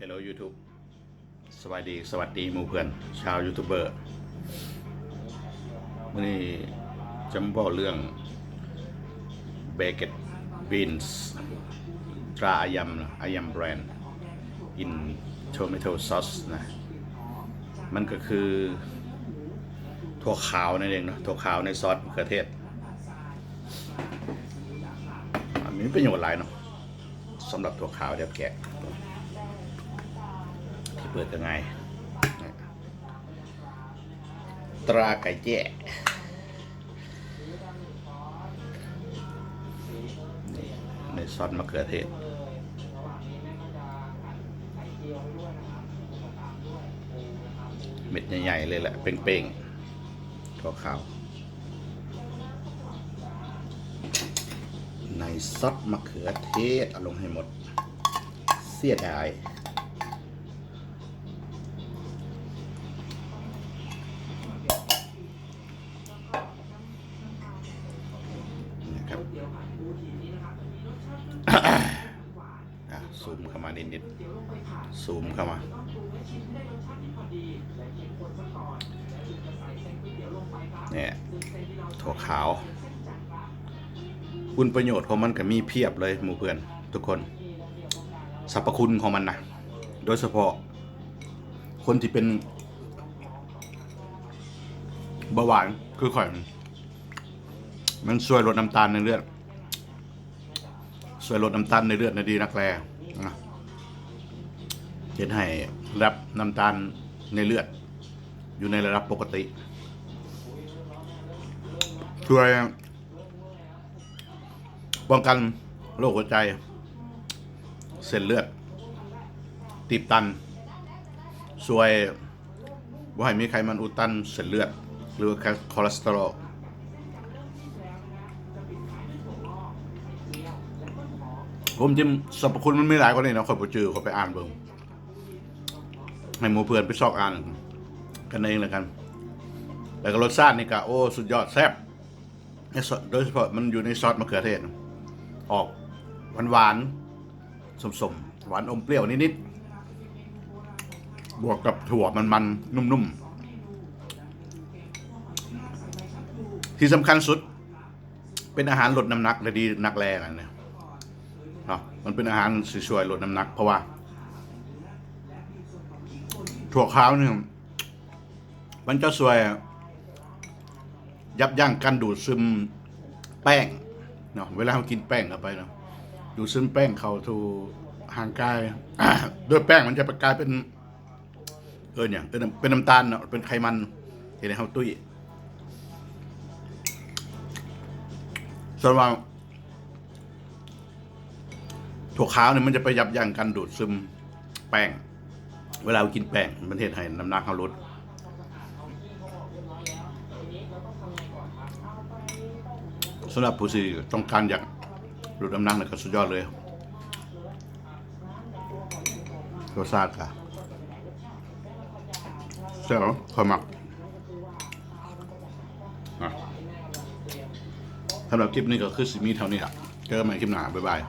Hello YouTube สวัสดีสวัสดีหมู่เพื่อน ชาวยูทูบเบอร์วันนี้จะมาบอกเรื่องเบเกตบีนส์ตราอายัมนะอายัมแบรนด์อินโทมิโตซอสนะ มันก็คือถั่วขาวนั่นเองเนาะถั่วขาวในซอสมะเขือเทศ อันนี้เประโยชน์หลายเนาะสำหรับถั่วขาวเดี๋ยวแกะ ปิดยังไง ตราไก่แจ้ในซอสมะเขือเทศเม็ดใหญ่ๆเลยแหละ เป้งๆถั่วขาวในซอสมะเขือเทศเอาลงให้หมด เสียดาย นะครับ อะ ซูมเข้ามานิดๆซูมเข้ามาเนี่ยถั่วขาว คุณประโยชน์ของมันก็มีเพียบเลยหมู่เพื่อนทุกคนสรรพคุณของมันนะโดยเฉพาะ คนที่เป็นเบาหวานคือข่อยมันช่วยลดน้ำตาลในเลือด ช่วยลดน้ำตาลในเลือดในดีนักแลนะเห็นให้รับน้ำตาลในเลือด อยู่ในระดับปกติช่วยป้องกันโรคหัวใจ เส้นเลือด ตีบตันช่วยว่าให้มีไขมันอุดตันเส้นเลือด หรือคอเลสเตอรอล ผมจิมสรรพคุณมันไม่หลายกว่านี้นะคอยไปเจอคอยไปอ่านเบิ่งให้หมูเพื่อนไปซอกอ่านกันเองแล้วกัน แล้วก็รสชาตินี่ก็โอ้สุดยอดแซ่บในซอสโดยเฉพาะมันอยู่ในซอสมะเขือเทศ ออกหวานหวานๆสมๆหวานอมเปรี้ยวนิดๆ บวกกับถั่วมันๆ นุ่มๆ ที่สำคัญสุด เป็นอาหารลดน้ำหนักและดีนักแรงอันเนี่ย เนาะมันเป็นอาหารสวยลดน้ำหนัก เพราะว่า ถั่วขาวเนี่ยมันจะช่วย ยับยั้งการดูดซึมแป้งเนาะเวลาเรากินแป้งเข้าไปเนาะดูดซึมแป้งเข้าทูห่างกายโดยแป้งมันจะกลายเป็นเออเนี่ยเป็นเป็นน้ำตาลเนาะเป็นไขมันเห็นไหมครับตุ้ยส่วนว่า ถั่วขาวเนี่ยมันจะไปยับยั้งการดูดซึมแป้ง เวลาเรากินแป้งมันเทศให้น้ำหนักเขาลดสำหรับผู้ที่ต้องการอยากลดน้ำหนักเนี่ยก็สุดยอดเลยรสชาติค่ะเจ้าขอยหมักสำหรับคลิปนี้ก็คือสิมีเท่านี้ครับเจอกันใหม่คลิปหน้าบ๊ายบาย